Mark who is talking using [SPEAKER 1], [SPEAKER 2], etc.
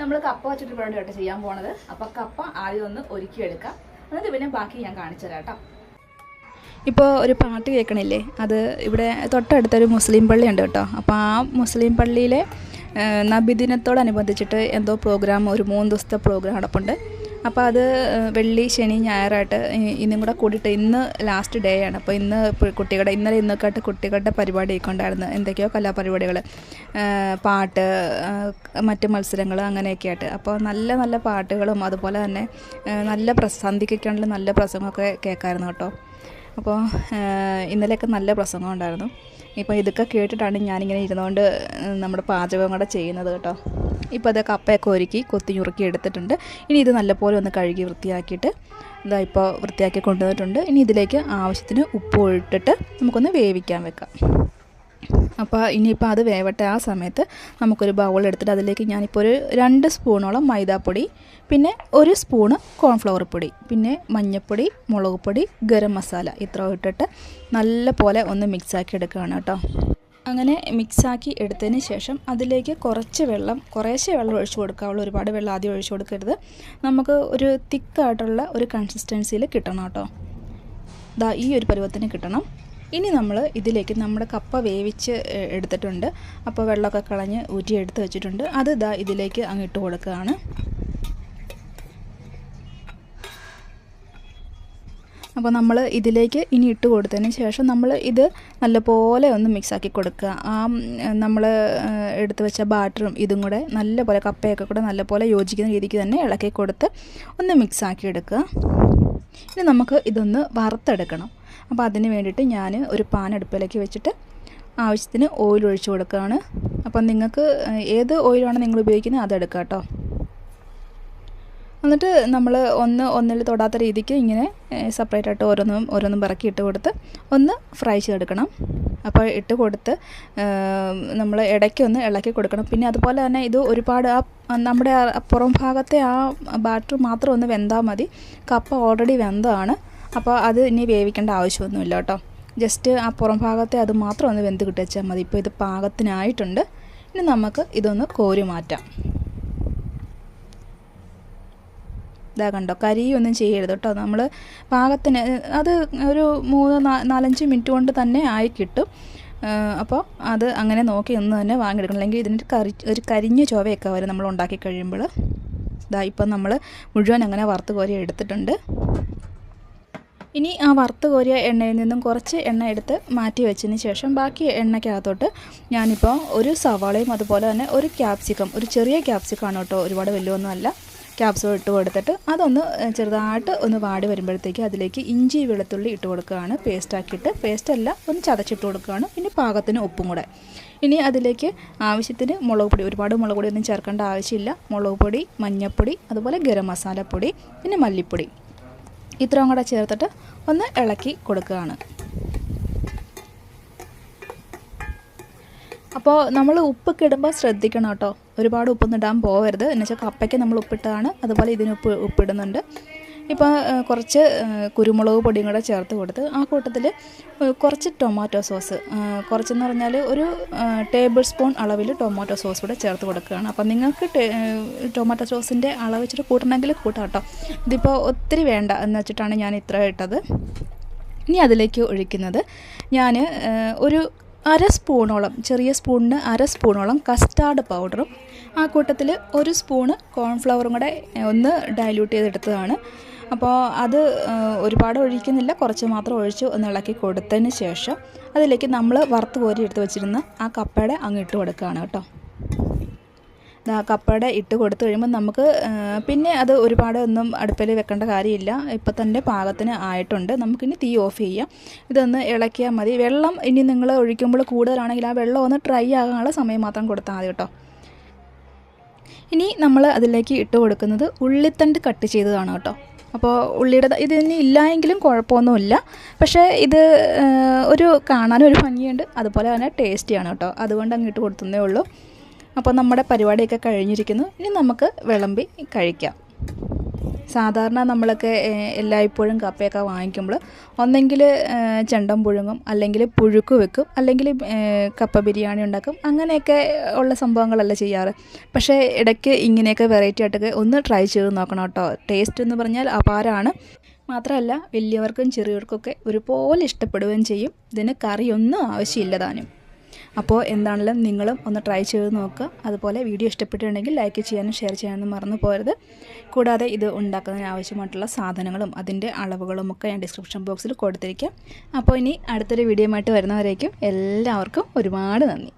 [SPEAKER 1] നമ്മൾ കപ്പ വെച്ചിട്ട് പരിപാടി ചെയ്യാൻ പോണത്. അപ്പൊ കപ്പ ആദ്യം ഒന്ന് ഒരുക്കി എടുക്കാം. എന്നിട്ട് പിന്നെ ബാക്കി ഞാൻ കാണിച്ചു കേട്ടോ. ഇപ്പോൾ ഒരു പാട്ട് കേൾക്കണില്ലേ? അത് ഇവിടെ തൊട്ടടുത്തൊരു മുസ്ലിം പള്ളിയുണ്ട് കേട്ടോ. അപ്പോൾ ആ മുസ്ലിം പള്ളിയിലെ നബിദിനത്തോടനുബന്ധിച്ചിട്ട് എന്തോ പ്രോഗ്രാം ഒരു മൂന്ന് ദിവസത്തെ പ്രോഗ്രാം നടപ്പുണ്ട്. അപ്പോൾ അത് വെള്ളി ശനി ഞായറായിട്ട് ഇന്നും കൂടെ കൂടിയിട്ട് ഇന്ന് ലാസ്റ്റ് ഡേ ആണ്. അപ്പോൾ ഇന്ന് കുട്ടികളുടെ ഇന്നലെ ഇന്നൊക്കെ ആയിട്ട് കുട്ടികളുടെ പരിപാടിയൊക്കെ ഉണ്ടായിരുന്നു. എന്തൊക്കെയോ കലാപരിപാടികൾ പാട്ട് മറ്റ് മത്സരങ്ങൾ അങ്ങനെയൊക്കെ ആയിട്ട് അപ്പോൾ നല്ല നല്ല പാട്ടുകളും അതുപോലെ തന്നെ നല്ല പ്രസ നല്ല പ്രസംഗമൊക്കെ കേൾക്കാമായിരുന്നു കേട്ടോ. അപ്പോൾ ഇന്നലെയൊക്കെ നല്ല പ്രസംഗം ഉണ്ടായിരുന്നു. ഇപ്പോൾ ഇതൊക്കെ കേട്ടിട്ടാണ് ഞാനിങ്ങനെ ഇരുന്നുകൊണ്ട് നമ്മുടെ പാചകം കൂടെ ചെയ്യുന്നത് കേട്ടോ. ഇപ്പോൾ അത് കപ്പയൊക്കെ ഒരുക്കി കൊത്തി ഞുറുക്കി എടുത്തിട്ടുണ്ട്. ഇനി ഇത് നല്ലപോലെ ഒന്ന് കഴുകി വൃത്തിയാക്കിയിട്ട് ഇതാ ഇപ്പോൾ വൃത്തിയാക്കി കൊണ്ടുവന്നിട്ടുണ്ട്. ഇനി ഇതിലേക്ക് ആവശ്യത്തിന് ഉപ്പ് ഇട്ടിട്ട് നമുക്കൊന്ന് വേവിക്കാൻ വെക്കാം. അപ്പോൾ ഇനിയിപ്പോൾ അത് വേവട്ടെ ആ സമയത്ത് നമുക്കൊരു ബൗൾ എടുത്തിട്ട് അതിലേക്ക് ഞാനിപ്പോൾ ഒരു രണ്ട് സ്പൂണോളം മൈദാപ്പൊടി പിന്നെ ഒരു സ്പൂണ് കോൺഫ്ലവർ പൊടി പിന്നെ മഞ്ഞൾപ്പൊടി മുളക് പൊടി ഗരം മസാല ഇത്ര ഇട്ടിട്ട് നല്ല പോലെ ഒന്ന് മിക്സാക്കി എടുക്കുകയാണ് കേട്ടോ. അങ്ങനെ മിക്സാക്കി എടുത്തതിന് ശേഷം അതിലേക്ക് കുറച്ച് വെള്ളം കുറേശ്ശെ വെള്ളം ഒഴിച്ചു കൊടുക്കാവുള്ളൂ ഒരുപാട് വെള്ളം ആദ്യം ഒഴിച്ചു കൊടുക്കരുത്. നമുക്ക് ഒരു തിക്കായിട്ടുള്ള ഒരു കൺസിസ്റ്റൻസിയിൽ കിട്ടണം കേട്ടോ. ദാ ഈ ഒരു പരുവത്തിന് കിട്ടണം. ഇനി നമ്മൾ ഇതിലേക്ക് നമ്മുടെ കപ്പ വേവിച്ച് എടുത്തിട്ടുണ്ട്. അപ്പോൾ വെള്ളമൊക്കെ കളഞ്ഞ് ഊറ്റി എടുത്ത് വെച്ചിട്ടുണ്ട്. അത് ദാ ഇതിലേക്ക് അങ്ങ് ഇട്ട് കൊടുക്കുകയാണ്. അപ്പോൾ നമ്മൾ ഇതിലേക്ക് ഇനി ഇട്ട് കൊടുത്തതിന് ശേഷം നമ്മൾ ഇത് നല്ലപോലെ ഒന്ന് മിക്സാക്കി കൊടുക്കുക. ആ നമ്മൾ എടുത്തു വെച്ച ബാറ്ററും ഇതും കൂടെ നല്ലപോലെ കപ്പയൊക്കെ കൂടെ നല്ലപോലെ യോജിക്കുന്ന രീതിക്ക് തന്നെ ഇളക്കി കൊടുത്ത് ഒന്ന് മിക്സാക്കി എടുക്കുക. ഇനി നമുക്ക് ഇതൊന്ന് വറുത്തെടുക്കണം. അപ്പോൾ അതിന് വേണ്ടിയിട്ട് ഞാൻ ഒരു പാൻ അടുപ്പിലേക്ക് വെച്ചിട്ട് ആവശ്യത്തിന് ഓയിൽ ഒഴിച്ചു കൊടുക്കുകയാണ്. അപ്പം നിങ്ങൾക്ക് ഏത് ഓയിലാണ് നിങ്ങൾ ഉപയോഗിക്കുന്നത് അതെടുക്കാം കേട്ടോ. എന്നിട്ട് നമ്മൾ ഒന്ന് ഒന്നിൽ തൊടാത്ത രീതിക്ക് ഇങ്ങനെ സെപ്പറേറ്റ് ആയിട്ട് ഓരോന്നും ഓരോന്നും പിറക്കി ഇട്ട് കൊടുത്ത് ഒന്ന് ഫ്രൈ ചെയ്തെടുക്കണം. അപ്പോൾ ഇട്ട് കൊടുത്ത് നമ്മൾ ഇടയ്ക്ക് ഒന്ന് ഇളക്കി കൊടുക്കണം. പിന്നെ അതുപോലെ തന്നെ ഇത് ഒരുപാട് ആ നമ്മുടെ പുറം ഭാഗത്തെ ആ ബാറ്റർ മാത്രം ഒന്ന് വെന്താൽ മതി. കപ്പ ഓൾറെഡി വെന്തതാണ്. അപ്പോൾ അത് ഇനി വേവിക്കേണ്ട ആവശ്യമൊന്നുമില്ല കേട്ടോ. ജസ്റ്റ് ആ പുറം ഭാഗത്തെ അത് മാത്രം ഒന്ന് വെന്ത് കിട്ടിച്ചാൽ മതി. ഇപ്പോൾ ഇത് പാകത്തിനായിട്ടുണ്ട്. ഇനി നമുക്ക് ഇതൊന്ന് കോരി മാറ്റാം. ഇതാ കണ്ടോ? കരിയൊന്നും ചെയ്യരുത് കേട്ടോ. നമ്മൾ പാകത്തിന് അത് ഒരു മൂന്ന് നാലഞ്ച് മിനിറ്റ് കൊണ്ട് തന്നെ ആയി കിട്ടും. അപ്പോൾ അത് അങ്ങനെ നോക്കി ഒന്ന് തന്നെ വാങ്ങിയെടുക്കണം. അല്ലെങ്കിൽ ഇതിന്റെ കറി ഒരു കരിഞ്ഞ ചുവയൊക്കെ വരും നമ്മൾ ഉണ്ടാക്കി കഴിയുമ്പോൾ ഇതാ ഇപ്പം നമ്മൾ മുഴുവൻ അങ്ങനെ വറുത്ത് കോരി എടുത്തിട്ടുണ്ട്. ഇനി ആ വറുത്ത് കോരിയ എണ്ണയിൽ നിന്നും കുറച്ച് എണ്ണ എടുത്ത് മാറ്റി വെച്ചതിന് ശേഷം ബാക്കി എണ്ണയ്ക്കകത്തോട്ട് ഞാനിപ്പോൾ ഒരു സവാളയും അതുപോലെ തന്നെ ഒരു ക്യാപ്സിക്കം ഒരു ചെറിയ ക്യാപ്സിക്കമാണ് കേട്ടോ. ഒരുപാട് വലിയൊന്നും ക്യാപ്സിക്കം ഇട്ട് കൊടുത്തിട്ട് അതൊന്ന് ചെറുതായിട്ട് ഒന്ന് വാടി വരുമ്പോഴത്തേക്ക് അതിലേക്ക് ഇഞ്ചി വെളുത്തുള്ളി ഇട്ട് കൊടുക്കുകയാണ്. പേസ്റ്റാക്കിയിട്ട് പേസ്റ്റല്ല ഒന്ന് ചതച്ചിട്ട് കൊടുക്കുകയാണ്. പിന്നെ പാകത്തിന് ഉപ്പും കൂടെ. ഇനി അതിലേക്ക് ആവശ്യത്തിന് മുളക് പൊടി ഒരുപാട് മുളക് പൊടി ഒന്നും ചേർക്കേണ്ട ആവശ്യമില്ല. മുളക് പൊടി മഞ്ഞൾപ്പൊടി അതുപോലെ ഗരം മസാലപ്പൊടി പിന്നെ മല്ലിപ്പൊടി. ഇത്രയും കൂടെ ചേർത്തിട്ട് ഒന്ന് ഇളക്കി കൊടുക്കുകയാണ്. അപ്പോൾ നമ്മൾ ഉപ്പ് ഇടുമ്പോൾ ശ്രദ്ധിക്കണം കേട്ടോ. ഒരുപാട് ഉപ്പൊന്നും ഇടാൻ പോകരുത് എന്ന് വെച്ചാൽ കപ്പയ്ക്ക് നമ്മൾ ഉപ്പിട്ടതാണ്. അതുപോലെ ഇതിന് ഉപ്പ് ഉപ്പിടുന്നുണ്ട്. ഇപ്പോൾ കുറച്ച് കുരുമുളക് പൊടിയും കൂടെ ചേർത്ത് കൊടുത്ത് ആ കൂട്ടത്തിൽ കുറച്ച് ടൊമാറ്റോ സോസ് കുറച്ചെന്ന് പറഞ്ഞാൽ ഒരു ടേബിൾ സ്പൂൺ അളവിൽ ടൊമാറ്റോ സോസ് കൂടെ ചേർത്ത് കൊടുക്കുകയാണ്. അപ്പം നിങ്ങൾക്ക് ടൊമാറ്റോ സോസിന്റെ അളവ് വെച്ചിട്ട് കൂട്ടണമെങ്കിൽ കൂട്ടാം കേട്ടോ. ഇതിപ്പോൾ ഒത്തിരി വേണ്ട എന്ന് വെച്ചിട്ടാണ് ഞാൻ ഇത്ര ഇട്ടത്. ഇനി അതിലേക്ക് ഒഴിക്കുന്നത് ഞാൻ ഒരു അര സ്പൂണോളം ചെറിയ സ്പൂണിന് അര സ്പൂണോളം കസ്റ്റാർഡ് പൗഡറും ആ കൂട്ടത്തിൽ ഒരു സ്പൂണ് കോൺഫ്ലവറും കൂടെ ഒന്ന് ഡൈല്യൂട്ട് ചെയ്തെടുത്തതാണ്. അപ്പോൾ അത് ഒരുപാട് ഒഴിക്കുന്നില്ല കുറച്ച് മാത്രം ഒഴിച്ച് ഒന്ന് ഇളക്കി കൊടുത്തതിന് ശേഷം അതിലേക്ക് നമ്മൾ വറുത്ത് കോരി എടുത്ത് വെച്ചിരുന്ന ആ കപ്പയുടെ അങ്ങ് ഇട്ട് കൊടുക്കുകയാണ് കേട്ടോ. കപ്പയുടെ ഇട്ട് കൊടുത്തു കഴിയുമ്പോൾ നമുക്ക് പിന്നെ അത് ഒരുപാട് ഒന്നും അടുപ്പിൽ വെക്കേണ്ട കാര്യമില്ല. ഇപ്പം തന്നെ പാകത്തിന് ആയിട്ടുണ്ട്. നമുക്കിനി തീ ഓഫ് ചെയ്യാം. ഇതൊന്ന് ഇളക്കിയാൽ മതി. വെള്ളം ഇനി നിങ്ങൾ ഒഴിക്കുമ്പോൾ കൂടുതലാണെങ്കിൽ ആ വെള്ളം ഒന്ന് ഡ്രൈ ആകാനുള്ള സമയം മാത്രം കൊടുത്താൽ മതി കേട്ടോ. ഇനി നമ്മൾ അതിലേക്ക് ഇട്ട് കൊടുക്കുന്നത് ഉള്ളിത്തണ്ട് കട്ട് ചെയ്തതാണ് കേട്ടോ. അപ്പോൾ ഉള്ളിയുടെ ഇത് ഇനി ഇല്ലായെങ്കിലും കുഴപ്പമൊന്നുമില്ല. പക്ഷേ ഇത് ഒരു കാണാനും ഒരു ഭംഗിയുണ്ട്. അതുപോലെ തന്നെ ടേസ്റ്റിയാണ് കേട്ടോ. അതുകൊണ്ട് അങ്ങ് ഇട്ട് കൊടുത്തതേ ഉള്ളൂ. അപ്പോൾ നമ്മുടെ പരിപാടിയൊക്കെ കഴിഞ്ഞിരിക്കുന്നു. ഇനി നമുക്ക് വിളമ്പി കഴിക്കാം. സാധാരണ നമ്മളൊക്കെ എല്ലായ്പ്പോഴും കപ്പയൊക്കെ വാങ്ങിക്കുമ്പോൾ ഒന്നെങ്കിൽ ചെണ്ടം പുഴുങ്ങും അല്ലെങ്കിൽ പുഴുക്ക് വെക്കും അല്ലെങ്കിൽ കപ്പ ബിരിയാണി ഉണ്ടാക്കും. അങ്ങനെയൊക്കെ ഉള്ള സംഭവങ്ങളല്ല ചെയ്യാറ്. പക്ഷേ ഇടയ്ക്ക് ഇങ്ങനെയൊക്കെ വെറൈറ്റി ആയിട്ടൊക്കെ ഒന്ന് ട്രൈ ചെയ്ത് നോക്കണം കേട്ടോ. ടേസ്റ്റ് എന്ന് പറഞ്ഞാൽ അപാരമാണ്. മാത്രമല്ല വലിയവർക്കും ചെറിയവർക്കൊക്കെ ഒരുപോലെ ഇഷ്ടപ്പെടുകയും ചെയ്യും. ഇതിന് കറിയൊന്നും ആവശ്യമില്ല താനും. അപ്പോൾ എന്താണെങ്കിലും നിങ്ങളും ഒന്ന് ട്രൈ ചെയ്ത് നോക്കുക അതുപോലെ വീഡിയോ ഇഷ്ടപ്പെട്ടിട്ടുണ്ടെങ്കിൽ ലൈക്ക് ചെയ്യാനും ഷെയർ ചെയ്യാനും മറന്നു പോരുത് കൂടാതെ ഇത് ഉണ്ടാക്കുന്നതിന് ആവശ്യമായിട്ടുള്ള സാധനങ്ങളും അതിന്റെ അളവുകളും ഒക്കെ ഞാൻ ഡിസ്ക്രിപ്ഷൻ ബോക്സിൽ കൊടുത്തിരിക്കാം. അപ്പോൾ ഇനി അടുത്തൊരു വീഡിയോ ആയിട്ട് വരുന്നവരേക്കും എല്ലാവർക്കും ഒരുപാട് നന്ദി.